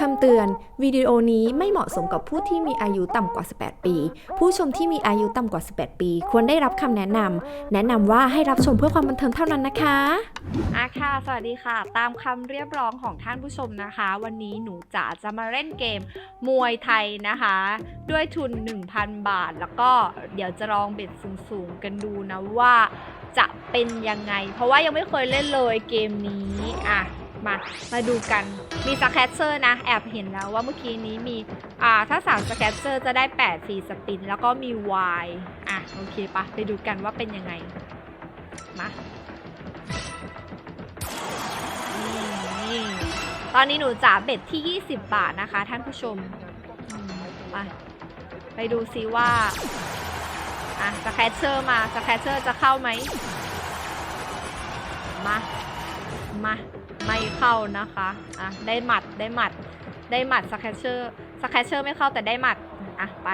คำเตือน วิดีโอนี้ไม่เหมาะสมกับผู้ที่มีอายุต่ำกว่า 18 ปี ผู้ชมที่มีอายุต่ำกว่า 18 ปี ควรได้รับคำแนะนำแนะนำว่าให้รับชมเพื่อความบันเทิงเท่านั้นนะคะอะค่ะ สวัสดีค่ะ ตามคำเรียบร้องของท่านผู้ชมนะคะ วันนี้หนูจ๋าจะมาเล่นเกมมวยไทยนะคะ ด้วยทุน 1,000 บาท แล้วก็เดี๋ยวจะลองเบ็ดสูงๆกันดูนะว่าจะเป็นยังไง เพราะว่ายังไม่เคยเล่นเลยเกมนี้อะ มา มาดูกัน มีสแคตเซอร์นะ แอบเห็นแล้วว่าเมื่อกี้นี้มี อ่า ถ้า3สแคตเซอร์จะได้8ฟีสปิน แล้วก็มี Y อะ โอเคปะไปดูกันว่าเป็นยังไง มาตอนนี้หนูจ๋าเบ็ดที่ 20 บาทนะคะ ท่านผู้ชมไปไปดูซิว่า อะสแคชเชอร์มาสแคชเชอร์จะเข้าไหมมา มาไม่เข้านะคะอะได้หมัดได้หมัดได้หมัดสแคชเชอร์สแคชเชอร์ไม่เข้าแต่ได้หมัดอะไป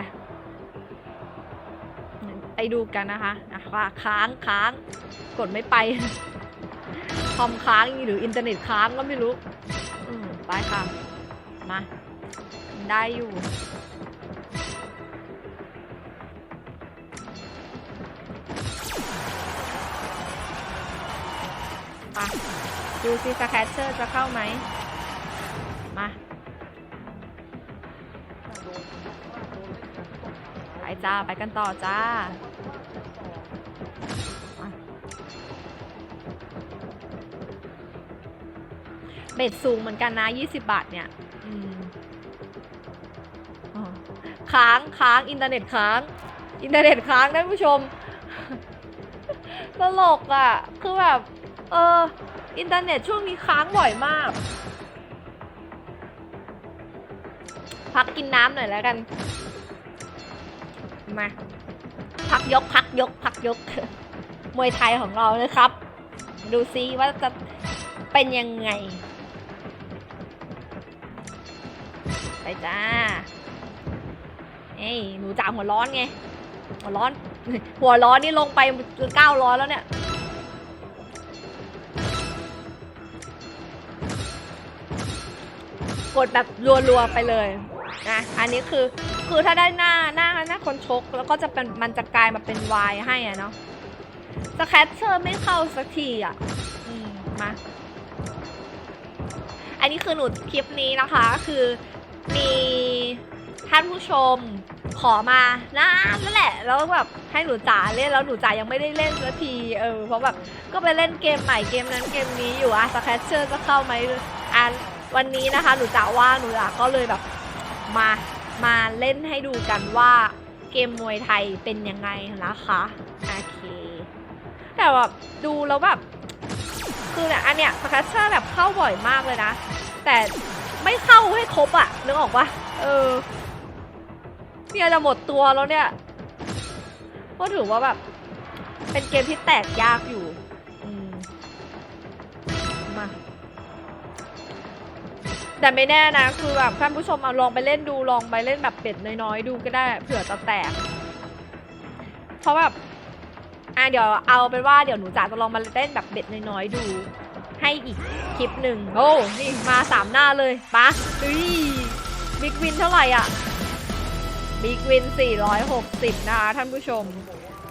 ไปดูกันนะคะอะว่าค้างค้างกดไม่ไปคอมค้างหรืออินเทอร์เน็ตค้างก็ไม่รู้อืมไปค่ะมาได้อยู่มา ดูซิสแคชเชอร์จะเข้าไหม มาไปจ้า ไปกันต่อจ้าเบ็ดสูงเหมือนกันนะ 20 บาทเนี่ยค้างค้างอินเทอร์เน็ตค้าง อินเทอร์เน็ตค้างท่านผู้ชม ตลกอะ่ะ คือแบบ เออ อินเทอร์เน็ตช่วงนี้ค้างบ่อยมาก พักกินน้ำหน่อยแล้วกัน มา พักยกพักยก พักยก มวยไทยของเรานะครับ ดูซิว่าจะเป็นยังไง ไปจ้า เอ้ยหนูจ๋าหัวร้อนไง หัวร้อน หัวร้อนนี่ลงไปเก้าร้อยแล้วเนี่ย กดแบบรัวๆไปเลยนะอันนี้คือคือถ้าได้หน้าหน้าหน้าคนชก แล้วก็จะเป็นมันจะกลายมาเป็นวายให้อะเนาะสแคตเชอร์ไม่เข้าสักทีอะอืมมาอันนี้คือหนูคลิปนี้นะคะคือมีท่านผู้ชมขอมานานแล้วแหละ แล้วแบบให้หนูจ๋าเล่นแล้วหนูจ๋ายังไม่ได้เล่นสักทีเออเพราะแบบก็ไปเล่นเกมใหม่เกมนั้นเกมนี้อยู่อะสแคชเชอร์จะเข้าไหมอัน วันนี้นะคะหนูจ๋าว่าหนูจ๋าก็เลยแบบมามาเล่นให้ดูกันว่าเกมมวยไทยเป็นยังไงนะคะโอเคแต่แบบดูแล้วแบบคือเนี่ยอันเนี้ยสแคชเชอร์แบบเข้าบ่อยมากเลยนะ แต่ไม่เข้าให้ครบอะนึกออกปะเออเนี่ยจะหมดตัวแล้วเนี่ยก็ถือว่าแบบเป็นเกมที่แตกยากอยู่ แต่ไม่แน่นะ คือแบบท่านผู้ชมเอาลองไปเล่นดูลองไปเล่นแบบเป็ดน้อยๆดูก็ได้เผื่อจะแตก เพราะแบบอะเดี๋ยวเอาเป็นว่าเดี๋ยวหนูจ๋าจะลองมาเล่นแบบเบ็ดน้อยๆดู ให้อีกคลิปหนึ่งโอ้นี่มาสามหน้าเลยปะอุ้ยบิ๊กวินเท่าไหร่อะบิ๊กวิน 460 นะคะท่านผู้ชม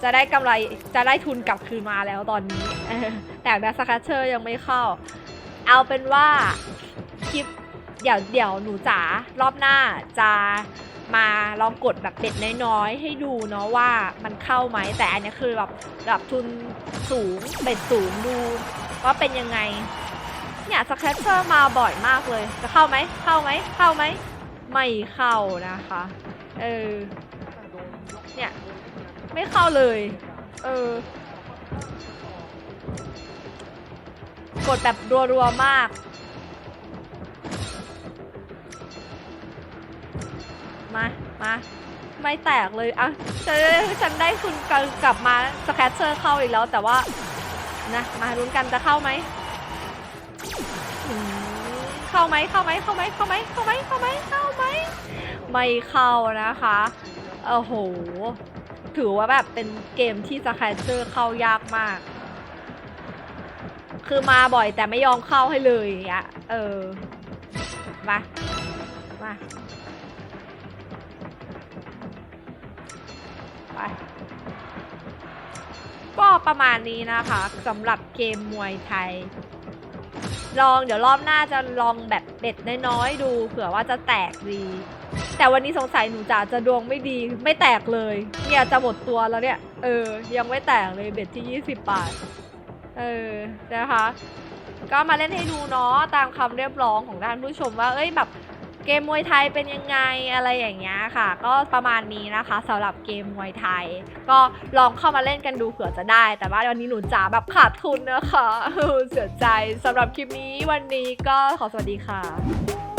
จะได้กำไรจะได้ทุนกลับคืนมาแล้วตอนนี้ แต่แบสคัชเชอร์ยังไม่เข้า เอาเป็นว่าคลิป เดี๋ยวเดี๋ยวหนูจ๋ารอบหน้าจะมาลองกดแบบเบ็ดน้อยๆ ให้ดูเนาะว่ามันเข้าไหมแต่อันนี้คือแบบแบบทุนสูงเบ็ดสูงดูว่าเป็นยังไง เนี่ยสแครเชอร์มาบ่อยมากเลย จะเข้าไหมเข้าไหมเข้าไหมไม่เข้านะคะ เออเนี่ยไม่เข้าเลย เออกดแบบรัวๆมาก มาไม่แตกเลยอะฉันฉันได้คุณกลับมาสแครชเชอร์เข้าอีกแล้วแต่ว่านะมาลุ้นกันจะเข้าไหมเข้าไหมเข้าไหมเข้าไหมเข้าไหมเข้าไหมเข้าไหมเข้าไหมไม่เข้านะคะโอ้โหถือว่าแบบเป็นเกมที่สแครชเชอร์เข้ายากมาก คือมาบ่อยแต่ไม่ยอมเข้าให้เลยอย่างเงี้ยเออมามา ไป ก็ประมาณนี้นะคะสำหรับเกมมวยไทย ลองเดี๋ยวรอบหน้าจะลองแบบเบ็ดน้อยๆดู เผื่อว่าจะแตกดี แต่วันนี้สงสัยหนูจ๋าจะดวงไม่ดีไม่แตกเลย เนี่ยจะหมดตัวแล้วเนี่ย เออ ยังไม่แตกเลยเบ็ดที่ 20 บาท เออ นะคะก็มาเล่นให้ดูเนาะตามคำเรียบร้องของท่านผู้ชมว่า เอ้ยแบบ เกมมวยไทยเป็นยังไงอะไรอย่างเงี้ยค่ะ ก็ประมาณนี้นะคะสำหรับเกมมวยไทย ก็ลองเข้ามาเล่นกันดูเผื่อจะได้ แต่ว่าวันนี้หนูจ๋าแบบขาดทุนนะคะเสียใจสำหรับคลิปนี้วันนี้ก็ขอสวัสดีค่ะ